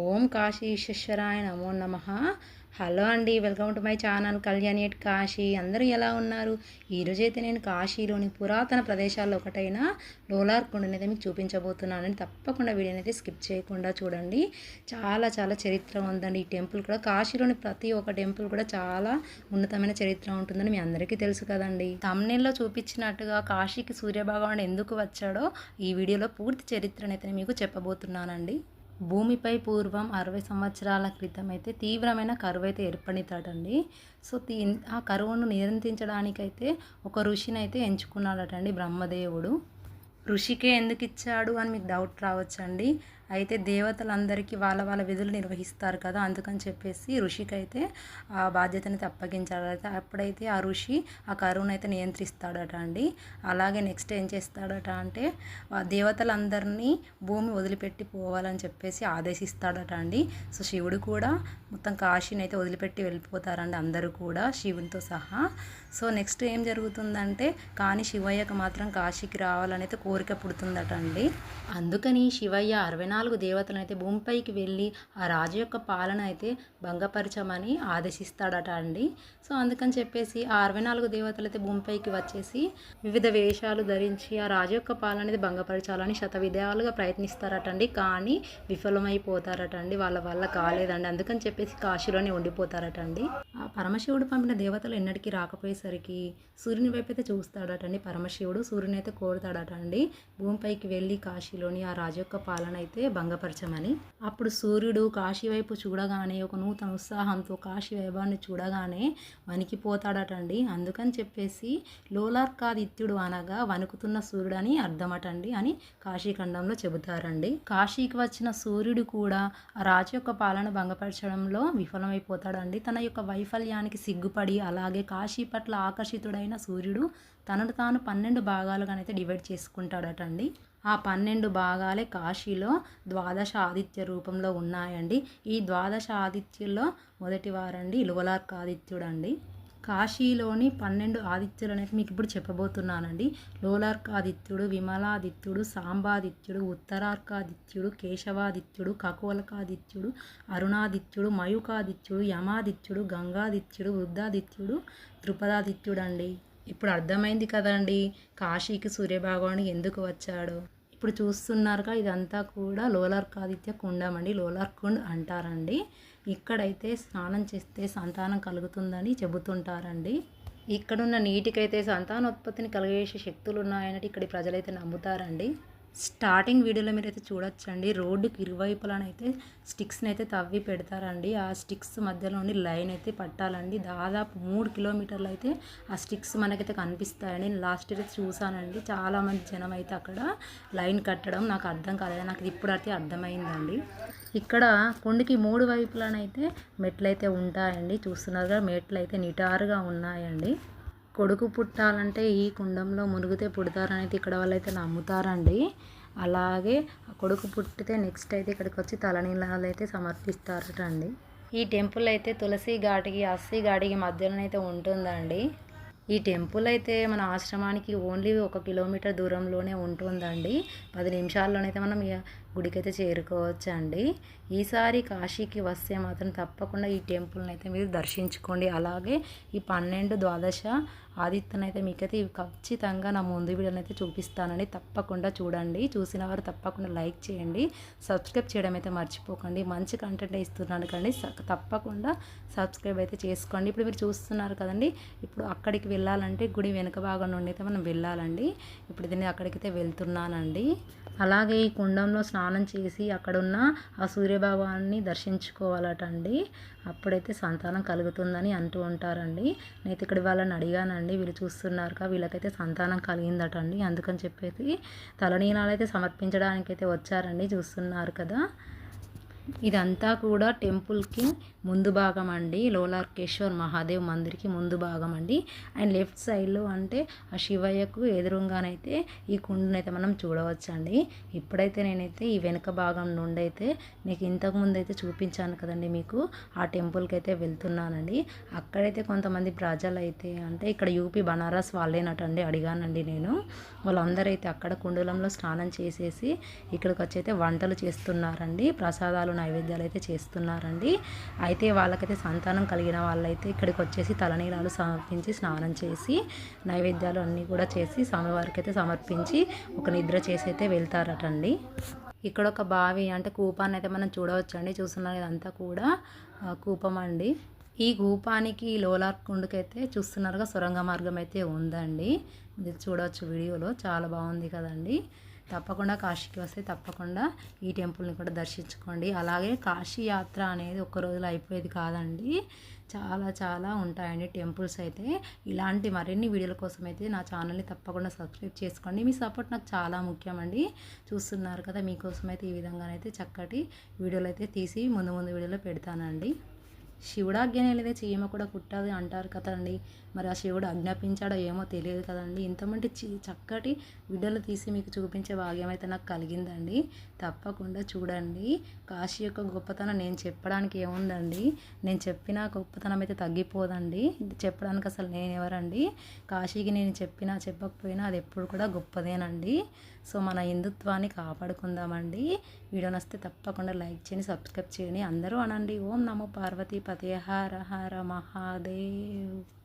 ఓం కాశీ విశ్వేశ్వరాయ నమో నమ. హలో అండి welcome to my channel Kalyani at Kashi. అందరూ ఎలా ఉన్నారు? ఈరోజైతే నేను కాశీలోని పురాతన ప్రదేశాల్లో ఒకటైన లోలార్ కొండని అయితే మీకు చూపించబోతున్నాను తప్పకుండా వీడియోని అయితే స్కిప్ చేయకుండా చూడండి. చాలా చాలా చరిత్ర ఉందండి. ఈ టెంపుల్ కూడా కాశీలోని ప్రతి ఒక్క టెంపుల్ కూడా చాలా ఉన్నతమైన చరిత్ర ఉంటుందని మీ అందరికీ తెలుసు కదండి. తమ్నేల్లో చూపించినట్టుగా కాశీకి సూర్యభగవాన్ ఎందుకు వచ్చాడో ఈ వీడియోలో పూర్తి చరిత్రనైతే మీకు చెప్పబోతున్నానండి. భూమిపై పూర్వం అరవై సంవత్సరాల క్రితం అయితే తీవ్రమైన కరువు అయితే ఏర్పడితాడండి. సో తీ ఆ కరువును నియంత్రించడానికైతే ఒక ఋషిని అయితే ఎంచుకున్నాడటండి బ్రహ్మదేవుడు. ఋషికే ఎందుకు ఇచ్చాడు అని మీకు డౌట్ రావచ్చండి? అయితే దేవతలందరికీ వాళ్ళ వాళ్ళ విధులు నిర్వహిస్తారు కదా అందుకని చెప్పేసి ఋషికి అయితే ఆ బాధ్యతని అప్పగించాడట అప్పుడైతే ఆ ఋషి ఆ కరువును అయితే నియంత్రిస్తాడట అండి. అలాగే నెక్స్ట్ ఏం చేస్తాడట అంటే దేవతలందరినీ భూమి వదిలిపెట్టి పోవాలని చెప్పేసి ఆదేశిస్తాడట అండి. సో శివుడు కూడా మొత్తం కాశీని అయితే వదిలిపెట్టి వెళ్ళిపోతారండి అందరూ కూడా శివునితో సహా. సో నెక్స్ట్ ఏం జరుగుతుందంటే కానీ శివయ్యకు మాత్రం కాశీకి రావాలని అయితే కోరిక పుడుతుందట అండి. అందుకని శివయ్య అరవై నాలుగు దేవతలను అయితే భూమిపైకి వెళ్ళి ఆ రాజు యొక్క పాలన అయితే భంగపరచమని ఆదేశిస్తాడట అండి. సో అందుకని చెప్పేసి ఆ అరవై నాలుగు దేవతలు అయితే భూమిపైకి వచ్చేసి వివిధ వేషాలు ధరించి ఆ రాజు యొక్క పాలన అనేది భంగపరచాలని శత విధాలుగా ప్రయత్నిస్తారట అండి. కానీ విఫలమైపోతారట అండి. వాళ్ళ వల్ల కాలేదండి. అందుకని చెప్పేసి కాశీలోనే ఉండిపోతారట అండి. ఆ పరమశివుడు పంపిన దేవతలు ఎన్నటికీ రాకపోయేసరికి సూర్యుని వైపు అయితే చూస్తాడట అండి. పరమశివుడు సూర్యుని అయితే కోరుతాడట అండి. భూమిపైకి వెళ్ళి కాశీలోని ఆ రాజు యొక్క పాలన అయితే భంగపరచమని. అప్పుడు సూర్యుడు కాశీ వైపు చూడగానే ఒక నూతన ఉత్సాహంతో కాశీ వైభవాన్ని చూడగానే వణికిపోతాడట అండి అందుకని చెప్పేసి లోలార్కాదిత్యుడు అనగా వణుకుతున్న సూర్యుడు అని అర్థమటండి అని కాశీఖండంలో చెబుతారండి. కాశీకి వచ్చిన సూర్యుడు కూడా రాజు యొక్క పాలన భంగపరచడంలో విఫలమైపోతాడండి. తన యొక్క వైఫల్యానికి సిగ్గుపడి అలాగే కాశీ పట్ల ఆకర్షితుడైన సూర్యుడు తనను తాను పన్నెండు భాగాలుగానైతే డివైడ్ చేసుకుంటాడటండి. ఆ పన్నెండు భాగాలే కాశీలో ద్వాదశ ఆదిత్య రూపంలో ఉన్నాయండి. ఈ ద్వాదశ ఆదిత్యుల్లో మొదటి వారండి ఇలువలార్క ఆదిత్యుడు అండి కాశీలోని పన్నెండు ఆదిత్యులు అనేది మీకు ఇప్పుడు చెప్పబోతున్నానండి. లోలార్కాదిత్యుడు విమలాదిత్యుడు సాంబాదిత్యుడు ఉత్తరార్కాదిత్యుడు కేశవాదిత్యుడు కకోలకాదిత్యుడు అరుణాదిత్యుడు మయుకాదిత్యుడు యమాదిత్యుడు గంగాదిత్యుడు వృద్ధాదిత్యుడు త్రిపదాదిత్యుడు అండి ఇప్పుడు అర్థమైంది కదండి. కాశీకి సూర్యభగవానుడు ఎందుకు వచ్చాడు? ఇప్పుడు చూస్తున్నారుగా ఇదంతా కూడా లోలార్కాదిత్య కుండం అండి. లోలార్కుండ్ అంటారండి. ఇక్కడైతే స్నానం చేస్తే సంతానం కలుగుతుందని చెబుతుంటారండి. ఇక్కడున్న నీటికైతే సంతానోత్పత్తిని కలిగేసే శక్తులు ఉన్నాయన్నట్టు ఇక్కడి ప్రజలైతే నమ్ముతారండి. స్టార్టింగ్ వీడియోలో మీరు అయితే చూడొచ్చండి. రోడ్డుకి ఇరువైపులనైతే స్టిక్స్ని అయితే తవ్వి పెడతారండి. ఆ స్టిక్స్ మధ్యలోని లైన్ అయితే పట్టాలండి. దాదాపు మూడు కిలోమీటర్లు అయితే ఆ స్టిక్స్ మనకైతే కనిపిస్తాయండి. నేను లాస్ట్ ఇయర్ చూసానండి. చాలామంది జనం అయితే అక్కడ లైన్ కట్టడం నాకు అర్థం కాలేదు నాకు ఇప్పుడు అయితే అర్థమైందండి. ఇక్కడ కొండకి మూడు వైపులనైతే మెట్లు అయితే ఉంటాయండి. చూస్తున్నారుగా మెట్లు అయితే నిటారుగా ఉన్నాయండి. కొడుకు పుట్టాలంటే ఈ కుండంలో మునిగితే పుడతారనైతే ఇక్కడ వాళ్ళైతే నమ్ముతారండి. అలాగే కొడుకు పుట్టితే నెక్స్ట్ అయితే ఇక్కడికి వచ్చి తలనీళ్ళు అయితే సమర్పిస్తారటండి. ఈ టెంపుల్ అయితే తులసి ఘాటికి అస్సి ఘాటికి మధ్యలోనైతే ఉంటుందండి. ఈ టెంపుల్ అయితే మన ఆశ్రమానికి ఓన్లీ ఒక కిలోమీటర్ దూరంలోనే ఉంటుందండి. పది నిమిషాల్లోనైతే మనం గుడికైతే చేరుకోవచ్చండి. చేరుకోవచ్చు అండి ఈసారి కాశీకి వస్తే మాత్రం తప్పకుండా ఈ టెంపుల్ని అయితే మీరు దర్శించుకోండి. అలాగే ఈ పన్నెండు ద్వాదశ ఆదిత్యను అయితే మీకైతే ఇవి ఖచ్చితంగా నా ముందు వీడియోనైతే చూపిస్తానని చూపిస్తానండి. తప్పకుండా చూడండి. చూసిన వారు తప్పకుండా లైక్ చేయండి. సబ్స్క్రైబ్ చేయడం అయితే మర్చిపోకండి. మంచి కంటెంట్ ఇస్తున్నాను కండి తప్పకుండా సబ్స్క్రైబ్ అయితే చేసుకోండి. ఇప్పుడు మీరు చూస్తున్నారు కదండి. ఇప్పుడు అక్కడికి వెళ్ళాలంటే గుడి వెనుక భాగం నుండి అయితే మనం వెళ్ళాలండి. ఇప్పుడు దీన్ని అక్కడికైతే వెళ్తున్నానండి. అలాగే ఈ కుండంలో స్నానం స్నానం చేసి అక్కడున్న ఆ సూర్యభగవాన్ని దర్శించుకోవాలట అండి అప్పుడైతే సంతానం కలుగుతుందని అంటూ ఉంటారండి. నేనైతే ఇక్కడ వాళ్ళని అడిగానండి వీళ్ళు చూస్తున్నారు కా వీళ్ళకైతే సంతానం కలిగిందట అండి అందుకని చెప్పేసి తలనీలాలు అయితే సమర్పించడానికైతే వచ్చారండి చూస్తున్నారు కదా. ఇదంతా కూడా టెంపుల్కి ముందు భాగం అండి లోలార్కేశ్వర్ మహాదేవ్ మందిర్కి ముందు భాగం అండి. అండ్ లెఫ్ట్ సైడ్లో అంటే ఆ శివయ్యకు ఎదురుగానైతే ఈ కుండునైతే మనం చూడవచ్చండి. ఇప్పుడైతే నేనైతే ఈ వెనుక భాగం నుండి అయితే మీకు ఇంతకుముందు అయితే చూపించాను కదండి మీకు. ఆ టెంపుల్కి అయితే వెళ్తున్నానండి. అక్కడైతే కొంతమంది ప్రజలు అయితే అంటే ఇక్కడ యూపీ బనారస్ వాళ్ళేనటండి అడిగానండి నేను. వాళ్ళందరూ అయితే అక్కడ కుండలంలో స్నానం చేసేసి ఇక్కడికి వచ్చి అయితే వంటలు చేస్తున్నారండి. ప్రసాదాలు నైవేద్యాలు అయితే చేస్తున్నారండి. అయితే వాళ్ళకైతే సంతానం కలిగిన వాళ్ళైతే ఇక్కడికి వచ్చేసి తలనీలాలు సమర్పించి స్నానం చేసి నైవేద్యాలు అన్నీ కూడా చేసి స్వామివారికి అయితే సమర్పించి ఒక నిద్ర చేసి అయితే వెళ్తారటండి. ఇక్కడ ఒక బావి అంటే కూపాన్ని అయితే మనం చూడవచ్చండి. చూస్తున్నారు ఇదంతా కూడా కూపం అండి. ఈ కూపానికి లోలార్ కుండకైతే చూస్తున్నారుగా సొరంగ మార్గం అయితే ఉందండి. ఇది చూడవచ్చు వీడియోలో చాలా బాగుంది కదండి. తప్పకుండా కాశీకి వస్తే తప్పకుండా ఈ టెంపుల్ని కూడా దర్శించుకోండి. అలాగే కాశీ యాత్ర అనేది ఒక్క రోజులో అయిపోయేది కాదండి. చాలా చాలా ఉంటాయండి టెంపుల్స్ అయితే. ఇలాంటి మరిన్ని వీడియోల కోసం అయితే నా ఛానల్ని తప్పకుండా సబ్స్క్రైబ్ చేసుకోండి. మీ సపోర్ట్ నాకు చాలా ముఖ్యమండి. చూస్తున్నారు కదా మీకోసం అయితే ఈ విధంగానైతే చక్కటి వీడియోలు అయితే తీసి ముందు ముందు వీడియోలో పెడతానండి. శివుడు ఆజ్ఞ లేదే చీమ కూడా కుట్టదు అంటారు కదండి. మరి ఆ శివుడు ఆజ్ఞాపించాడో ఏమో తెలియదు కదండి. ఇంతమంది చక్కటి వీడియోలు తీసి మీకు చూపించే భాగ్యం అయితే నాకు కలిగిందండి. తప్పకుండా చూడండి. కాశీ యొక్క గొప్పతనం నేను చెప్పడానికి ఏముందండి? నేను చెప్పిన గొప్పతనం అయితే తగ్గిపోదండి. చెప్పడానికి అసలు నేను ఎవరండి? కాశీకి నేను చెప్పినా చెప్పకపోయినా అది ఎప్పుడు కూడా గొప్పదేనండి. సో మన హిందుత్వాన్ని కాపాడుకుందామండి. వీడియో నస్తే తప్పకుండా లైక్ చేయండి సబ్స్క్రైబ్ చేయండి. అందరూ అనండి. ఓం నమో పార్వతీ ಹರ ಹರ ಮಹಾದೇವ್.